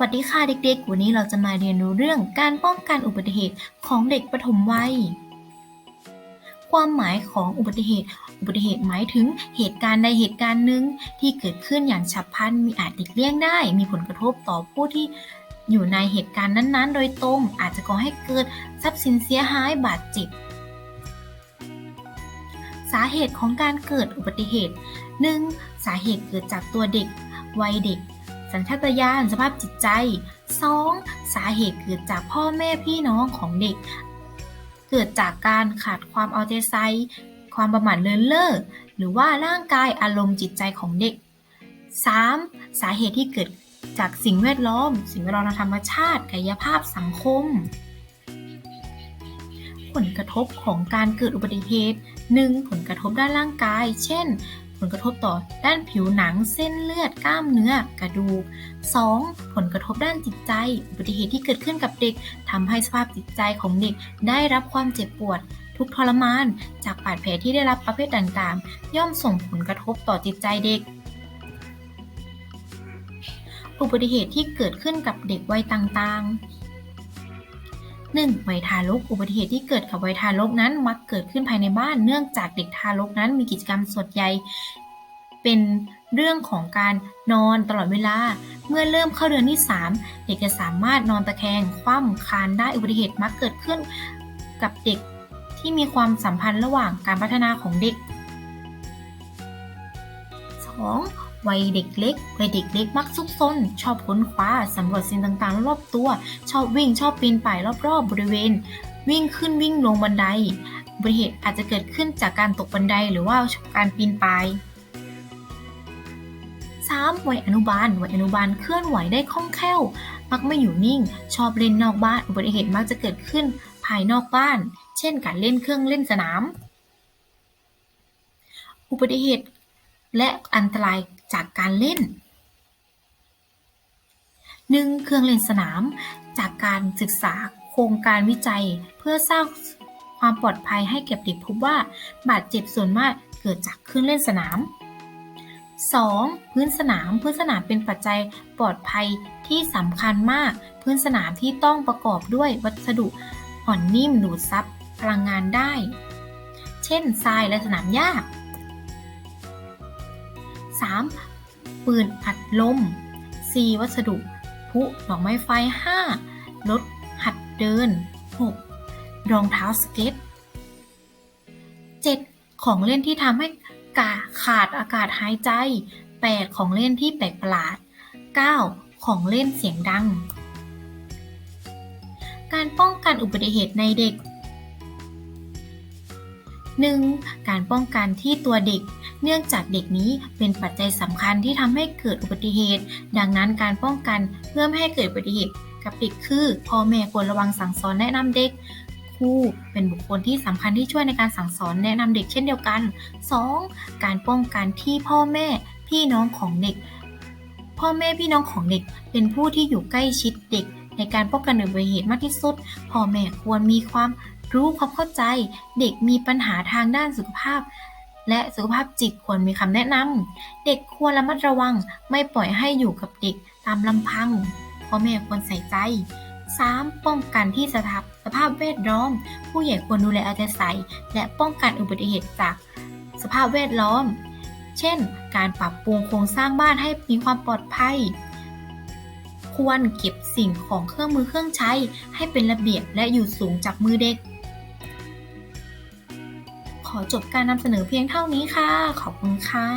วัสดีค่ะเด็กๆ วันนี้เราจะมาเรียนรู้เรื่องการป้องกันอุบัติเหตุของเด็กปฐมวัย ความหมายของอุบัติเหตุ อุบัติเหตุหมายถึงเหตุการณ์ใดเหตุการณ์หนึ่งที่เกิดขึ้นอย่างฉับพลัน มีอาจหลีกเลี่ยงได้ มีผลกระทบต่อผู้ที่อยู่ในเหตุการณ์นั้นๆ โดยตรง อาจจะก่อให้เกิดทรัพย์สินเสียหายบาดเจ็บ สาเหตุของการเกิดอุบัติเหตุ 1. สาเหตุเกิดจากตัวเด็กวัยเด็ก สัญชาตญาณสภาพจิตใจ 2. สาเหตุเกิดจากพ่อแม่พี่น้องของเด็ก เกิดจากการขาดความเอาใจใส่ความประมาทเลินเล่อหรือว่าร่างกายอารมณ์จิตใจของเด็ก 3. สาเหตุที่เกิดจากสิ่งแวดล้อม สิ่งแวดล้อมธรรมชาติ กายภาพสังคม ผลกระทบของการเกิดอุบัติเหตุ 1. ผลกระทบด้านร่างกาย เช่น ผลกระทบต่อด้านผิวหนังเส้นเลือดกล้ามเนื้อกระดูก 2. ผลกระทบด้านจิตใจ อุบัติเหตุที่เกิดขึ้นกับเด็กทำให้สภาพจิตใจของเด็กได้รับความเจ็บปวด ทุกทรมาน จากบาดแผลที่ได้รับประเภทต่างๆ ย่อมส่งผลกระทบต่อจิตใจเด็กอุบัติเหตุที่เกิดขึ้นกับเด็กวัยต่างๆ 1. วัยทารกอุบัติเหตุที่เกิดกับวัยทารกนั้นมักเกิดขึ้นภายในบ้าน เนื่องจากเด็กทารกนั้นมีกิจกรรมส่วนใหญ่เป็นเรื่องของการนอนตลอดเวลา เมื่อเริ่มเข้าเดือนที่ 3 เด็กจะสามารถนอนตะแคงคว่ำคานได้อุบัติเหตุมักเกิดขึ้นกับเด็กที่มีความสัมพันธ์ระหว่างการพัฒนาของเด็ก 2. วัยเด็กเล็ก วัยเด็กเล็กมักซุกซน ชอบค้นคว้าสำรวจสิ่งต่างๆ รอบตัว ชอบวิ่งชอบปีนป่ายรอบๆ บริเวณ วิ่งขึ้นวิ่งลงบันไดอุบัติเหตุอาจจะเกิดขึ้นจากการตกบันไดหรือว่าการปีนป่าย 3. วัยอนุบาล วัยอนุบาลเคลื่อนไหวได้คล่องแคล่ว มักไม่อยู่นิ่ง ชอบเล่นนอกบ้าน อุบัติเหตุมักจะเกิดขึ้นภายนอกบ้าน เช่น การเล่นเครื่องเล่นสนาม อุบัติเหตุ และอันตรายจากการเล่น 1. เครื่องเล่นสนาม จากการศึกษาโครงการวิจัยเพื่อสร้างความปลอดภัยให้แก่เด็กพบว่า บาดเจ็บส่วนมากเกิดจากเครื่องเล่นสนาม 2. พื้นสนาม พื้นสนามเป็นปัจจัยปลอดภัยที่สำคัญมาก พื้นสนามที่ต้องประกอบด้วยวัสดุอ่อนนิ่มดูดซับพลังงานได้ เช่นทรายและสนามหญ้า 3. ปืนอัดลม 4. วัสดุพลุดอกไม้ไฟ 5. รถหัดเดิน 6. รองเท้าสเก็ต 7. ของเล่นที่ทำให้กาขาดอากาศหายใจ 8. ของเล่นที่แปลกประหลาด 9. ของเล่นเสียงดัง การป้องกันอุบัติเหตุในเด็ก 1. การป้องกันที่ตัวเด็ก เนื่องจากเด็กนี้เป็นปัจจัยสำคัญที่ทำให้เกิดอุบัติเหตุ ดังนั้นการป้องกันเพื่อไม่ให้เกิดอุบัติเหตุกับเด็กคือพ่อแม่ควรระวังสั่งสอนแนะนำเด็กครูเป็นบุคคลที่สำคัญที่ช่วยในการสั่งสอนแนะนำเด็กเช่นเดียวกัน 2. การป้องกันที่พ่อแม่พี่น้องของเด็ก พ่อแม่พี่น้องของเด็ก เป็นผู้ที่อยู่ใกล้ชิดเด็ก ในการป้องกันอุบัติเหตุมากที่สุดพ่อแม่ควรมีความรู้ความเข้าใจ เด็กมีปัญหาทางด้านสุขภาพ และสุขภาพจิตควรมีคำแนะนำเด็กควรระมัดระวังไม่ปล่อยให้อยู่กับเด็กตามลำพังพ่อแม่ควรใส่ใจ 3. ป้องกันที่สภาพสภาพแวดล้อม ผู้ใหญ่ควรดูแลเอาใจใส่ และป้องกันอุบัติเหตุจากสภาพแวดล้อม เช่น การปรับปรุงโครงสร้างบ้านให้มีความปลอดภัย ควรเก็บสิ่งของเครื่องมือเครื่องใช้ ให้เป็นระเบียบและอยู่สูงจากมือเด็ก ขอจบการนำเสนอเพียงเท่านี้ค่ะ ขอบคุณค่ะ